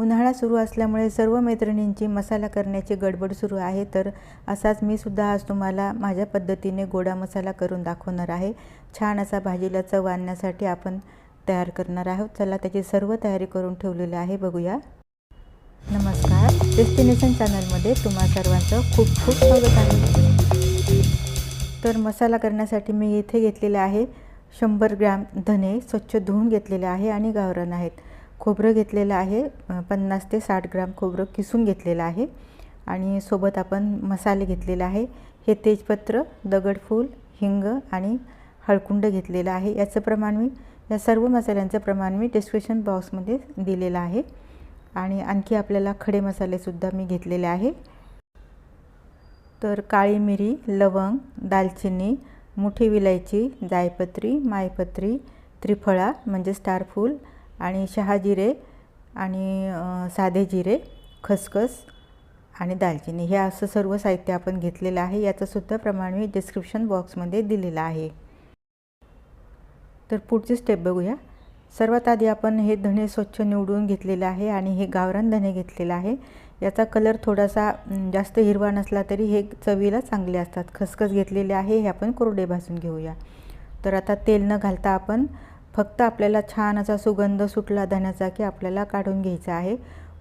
उन्हाळा सुरू असल्यामुळे सर्व मैत्रिणींची मसाला करण्याची गडबड सुरू आहे तर असाच मी सुद्धा आज तुम्हाला माझ्या पद्धतीने गोडा मसाला करून दाखवणार आहे. छान असा भाजीला चव आणण्यासाठी आपण तयार करणार आहोत. चला त्याची सर्व तयारी करून ठेवलेली आहे बघूया. नमस्कार. डेस्टिनेशन चॅनलमध्ये तुम्हा सर्वांचं खूप खूप स्वागत आहे. तर मसाला करण्यासाठी मी इथे घेतलेले आहे शंभर ग्रॅम धने स्वच्छ धुवून घेतलेले आहे आणि गावरण आहेत. खोबरं घेतलेलं आहे. पन्नास ते साठ ग्राम खोबरं किसून घेतलेलं आहे. आणि सोबत आपण मसाले घेतलेले आहे. हे तेजपत्र दगडफूल हिंग आणि हळकुंड घेतलेलं आहे. याचं प्रमाण मी या सर्व मसाल्यांचं प्रमाण मी डिस्क्रिप्शन बॉक्समध्ये दिलेलं आहे. आणि आणखी आपल्याला खडे मसालेसुद्धा मी घेतलेले आहे. तर काळी मिरी लवंग दालचिनी मोठी विलायची जायपत्री मायपत्री त्रिफळा म्हणजे स्टारफूल आणि शहाजिरे आणि साधे जिरे खसखस आणि दालचिनी. हे असं सर्व साहित्य आपण घेतलेलं आहे. याचंसुद्धा प्रमाण मी डिस्क्रिप्शन बॉक्समध्ये दिलेलं आहे. तर पुढची स्टेप बघूया. सर्वात आधी आपण हे धणे स्वच्छ निवडून घेतलेले आहे आणि हे गावरान धणे घेतलेलं आहे. याचा कलर थोडासा जास्त हिरवा नसला तरी हे चवीला चांगले असतात. खसखस घेतलेले आहे हे आपण कोरडे भाजून घेऊया. तर आता तेल न घालता आपण फक्त आपल्याला छान असा सुगंध सुटला धण्याचा की आपल्याला काढून घ्यायचा आहे.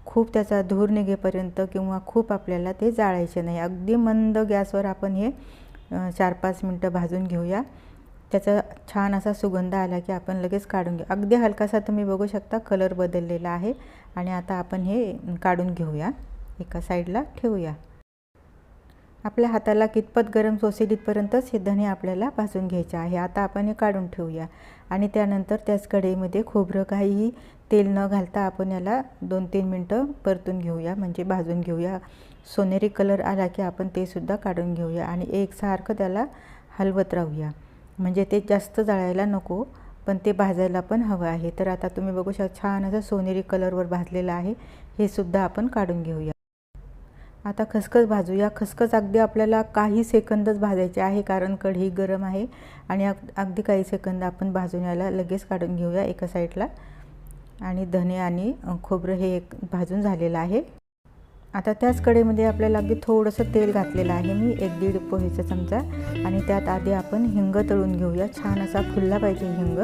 खूप त्याचा धूर निघेपर्यंत किंवा खूप आपल्याला ते जाळायचे नाही. अगदी मंद गॅसवर आपण हे चार पाच मिनटं भाजून घेऊया. त्याचा छान असा सुगंध आला की आपण लगेच काढून घेऊ अगदी हलकासा तुम्ही बघू शकता कलर बदललेला आहे. आणि आता आपण हे काढून घेऊया. एका साईडला ठेवूया. आपल्या हाताला कितपत गरम सोसेल इथपर्यंतच हे धणे आपल्याला भाजून घ्यायचे आहे. आता आपण हे काढून ठेवूया. आणि त्यानंतर त्याच कढईमध्ये खोबरं काहीही तेल न घालता आपण याला दोन तीन मिनटं परतून घेऊया. म्हणजे भाजून घेऊया. सोनेरी कलर आला की आपण तेसुद्धा काढून घेऊया. आणि एकसारखं त्याला हलवत राहूया. म्हणजे ते जास्त जाळायला नको पण ते भाजायला पण हवं आहे. तर आता तुम्ही बघू शकता छान असं सोनेरी कलरवर भाजलेलं आहे. हे सुद्धा आपण काढून घेऊया. आता खसखस भाजूया खसखस अगदी आपल्याला काही सेकंदच भाजायचे आहे कारण कढई गरम आहे आणि अगदी काही सेकंद आपण भाजून याला लगेच काढून घेऊया एका साईडला. आणि धने आणि खोबरं हे एक भाजून झालेलं आहे. आता त्याच कढईमध्ये आपल्याला अगदी थोडंसं तेल घातलेलं आहे मी एक दीड पोहेचा चमचा. आणि त्यात आधी आपण हिंग तळून घेऊया. छान असा फुलला पाहिजे हिंग.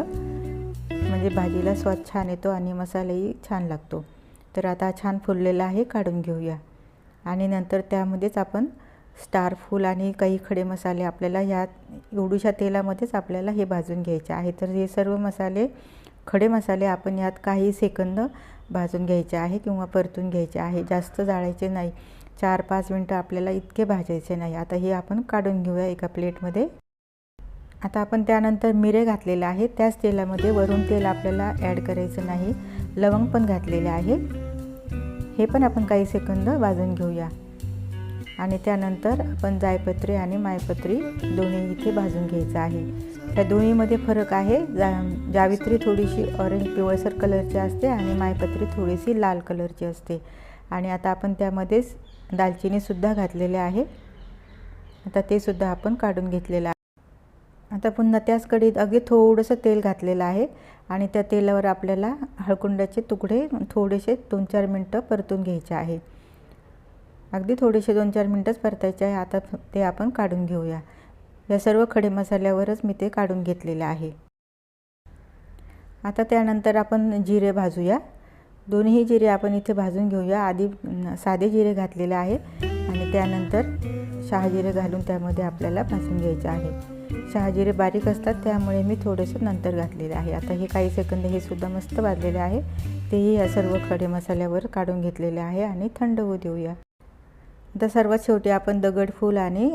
म्हणजे भाजीला स्वाद छान येतो आणि मसालाही छान लागतो. तर आता छान फुललेला आहे काढून घेऊया. आणि नंतर त्यामध्येच आपण स्टार फूल आणि काही खडे मसाले आपल्याला ह्या एवढूशा तेलामध्येच आपल्याला हे भाजून घ्यायचे आहे. तर हे सर्व मसाले खडे मसाले आपण यात काही सेकंद भाजून घ्यायचे आहे किंवा परतून घ्यायचे आहे. जास्त जाळायचे नाही. चार पाच मिनटं आपल्याला इतके भाजायचे नाही. आता हे आपण काढून घेऊया एका प्लेटमध्ये. आता आपण त्यानंतर मिरे घातलेले आहे त्याच तेलामध्ये वरून तेल आपल्याला ॲड करायचं नाही. लवंग पण घातलेले आहे. हे पण आपण काही सेकंद भाजून घेऊया. आणि त्यानंतर आपण जायपत्री आणि मायपत्री दोन्ही इथे भाजून घ्यायचं आहे. त्या दोन्हीमध्ये फरक आहे. जा जावित्री थोडीशी ऑरेंज पिवळसर कलरची असते आणि मायपत्री थोडीशी लाल कलरची असते. आणि आता आपण त्यामध्येच दालचिनीसुद्धा घातलेले आहे. आता ते सुद्धा आपण काढून घेतलेलं आहे आता पुन्हा त्याच कढीत अगदी थोडंसं तेल घातलेलं आहे आणि त्या तेलावर आपल्याला हळकुंडाचे तुकडे थोडेसे दोन चार मिनटं परतून घ्यायचे आहे. अगदी थोडेसे दोन चार मिनटंच परतायचे आहे. आता ते आपण काढून घेऊया. या सर्व खडे मसाल्यावरच मी ते काढून घेतलेले आहे. आता त्यानंतर आपण जिरे भाजूया. दोन्ही जिरे आपण इथे भाजून घेऊया. आधी साधे जिरे घातलेले आहे आणि त्यानंतर शहाजिरे घालून त्यामध्ये आपल्याला भाजून घ्यायचे आहे. शहाजिरे बारीक असतात त्यामुळे मी थोडेसे नंतर घातलेलं आहे. आता हे काही सेकंद हे सुद्धा मस्त भाजलेले आहे. तेही या सर्व खडे मसाल्यावर काढून घेतलेले आहे आणि थंड होऊ देऊया. आता सर्वात शेवटी आपण दगडफूल आणि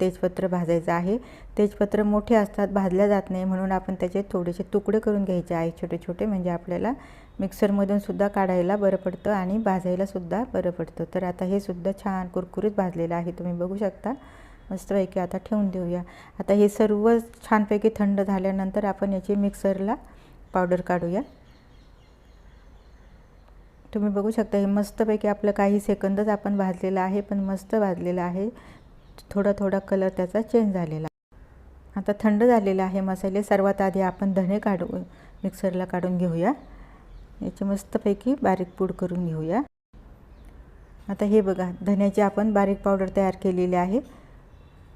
तेजपत्र भाजायचं आहे. तेजपत्र मोठे असतात भाजल्या जात नाही म्हणून आपण त्याचे थोडेसे तुकडे करून घ्यायचे आहे छोटे छोटे म्हणजे आपल्याला मिक्सरमधून सुद्धा काढायला बरं पडतं आणि भाजायला सुद्धा बरं पडतं. तर आता हे सुद्धा छान कुरकुरीत भाजलेलं आहे तुम्ही बघू शकता. मस्तपैकी आता ठेवून देऊया. आता हे सर्व छानपैकी थंड झाल्यानंतर आपण याची मिक्सरला पावडर काढूया. तुम्ही बघू शकता हे मस्तपैकी आपलं काही सेकंदच आपण भाजलेलं आहे पण मस्त भाजलेलं आहे. थोडा थोडा कलर त्याचा चेंज झालेला आता थंड झालेला आहे मसाले सर्वात आधी आपण धणे काढू मिक्सरला काढून घेऊया. याची मस्तपैकी बारीक पूड करून घेऊया. आता हे बघा धण्याची आपण बारीक पावडर तयार केलेली आहे.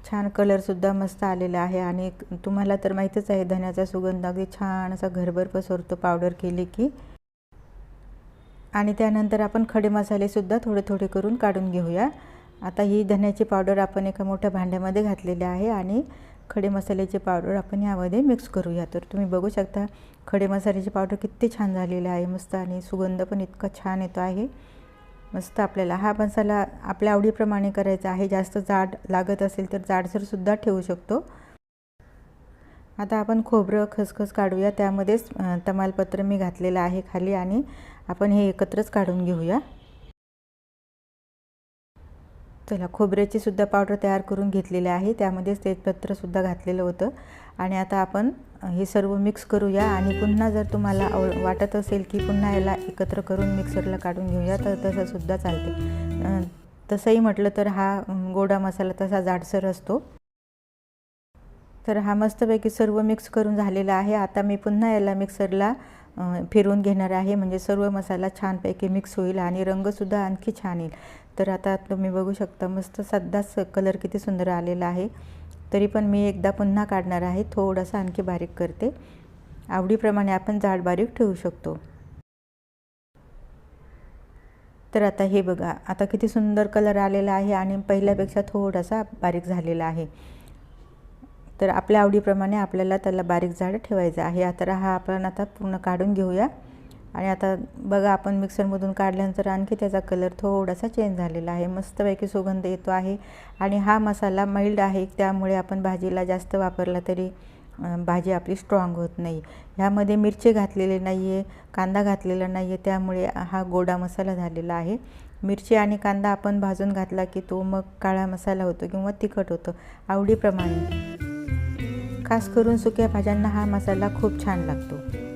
छान कलरसुद्धा मस्त आलेला आहे. आणि तुम्हाला तर माहीतच आहे धन्याचा सुगंध. अगदी छान असा घरभर पसरतो पावडर केली की. आणि त्यानंतर आपण खडे मसालेसुद्धा थोडे थोडे करून काढून घेऊया. आता ही धन्याची पावडर आपण एका मोठ्या भांड्यामध्ये घातलेली आहे आणि खडे मसाल्याची पावडर आपण यामध्ये मिक्स करूया. तर तुम्ही बघू शकता खडे मसाल्याची पावडर किती छान झालेली आहे मस्त आणि सुगंध पण इतका छान येतो आहे. मस्त आपल्याला. हा मसाला आपल्या आवडीप्रमाणे करायचा आहे. जास्त जाड लागत असेल तर जाडसरसुद्धा ठेवू शकतो. आता आपण खोबरं खसखस काढूया. त्यामध्येच तमालपत्र मी घातलेलं आहे खाली आणि आपण हे एकत्रच काढून घेऊया. चला खोबऱ्याची सुद्धा पावडर तयार करून घेतलेली आहे. त्यामध्येच तेजपत्रसुद्धा घातलेलं होतं. आणि आता आपण हे सर्व मिक्स करूया आणि पुन्हा जर तुम्हाला आव वाटत असेल की पुन्हा याला एकत्र करून मिक्सरला काढून घेऊया तर तसंसुद्धा चालते. तसंही म्हटलं तर हा गोडा मसाला तसा जाडसर असतो. तर हा मस्तपैकी सर्व मिक्स करून झालेला आहे. आता मी पुन्हा याला मिक्सरला फिरून घेणार आहे. म्हणजे सर्व मसाला छानपैकी मिक्स होईल आणि रंगसुद्धा आणखी छान येईल. तर आता तुम्ही बघू शकता मस्त सध्याच कलर किती सुंदर आलेला आहे. तरी पण मी एकदा पुन्हा काढणार आहे थोडंसं आणखी बारीक करते. आवडीप्रमाणे आपण जाड बारीक ठेवू शकतो. तर आता हे बघा आता किती सुंदर कलर आलेला आहे आणि पहिल्यापेक्षा थोडासा बारीक झालेला आहे. तर आपल्या आवडीप्रमाणे आपल्याला त्याला बारीक झाड ठेवायचं आहे. तर हा आपण आता पूर्ण काढून घेऊया. आणि आता बघा आपण मिक्सरमधून काढल्यानंतर आणखी त्याचा कलर थोडासा चेंज झालेला आहे. मस्तपैकी सुगंध येतो आहे. आणि हा मसाला मैल्ड आहे त्यामुळे आपण भाजीला जास्त वापरला तरी भाजी आपली स्ट्रॉंग होत नाही. ह्यामध्ये मिरची घातलेली नाही आहे कांदा घातलेला नाही आहे त्यामुळे हा गोडा मसाला झालेला आहे. मिरची आणि कांदा आपण भाजून घातला की तो मग काळा मसाला होतो किंवा तिखट होतो आवडीप्रमाणे. खास करून सुक्या भाज्यांना हा मसाला खूप छान लागतो.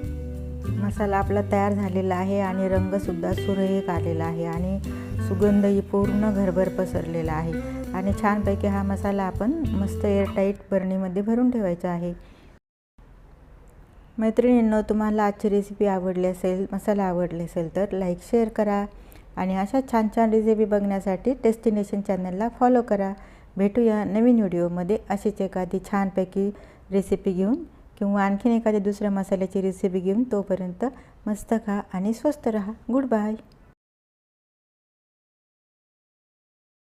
मसाला आपला तयार झालेला आहे आणि रंगसुद्धा सुरेख आलेला आहे आणि सुगंधही पूर्ण घरभर पसरलेला आहे. आणि छानपैकी हा मसाला आपण मस्त एअरटाईट बरणीमध्ये भरून ठेवायचा आहे. मैत्रिणींनो तुम्हाला आजची रेसिपी आवडली असेल मसाला आवडले असेल तर लाईक शेअर करा आणि अशा छान छान रेसिपी बघण्यासाठी डेस्टिनेशन चॅनलला फॉलो करा. भेटूया नवीन व्हिडिओमध्ये अशीच एखादी छानपैकी रेसिपी घेऊन. किंवा आणखीन एखाद्या दुसऱ्या मसाल्याची रेसिपी घेऊन तोपर्यंत मस्त खा आणि स्वस्त रहा. Good bye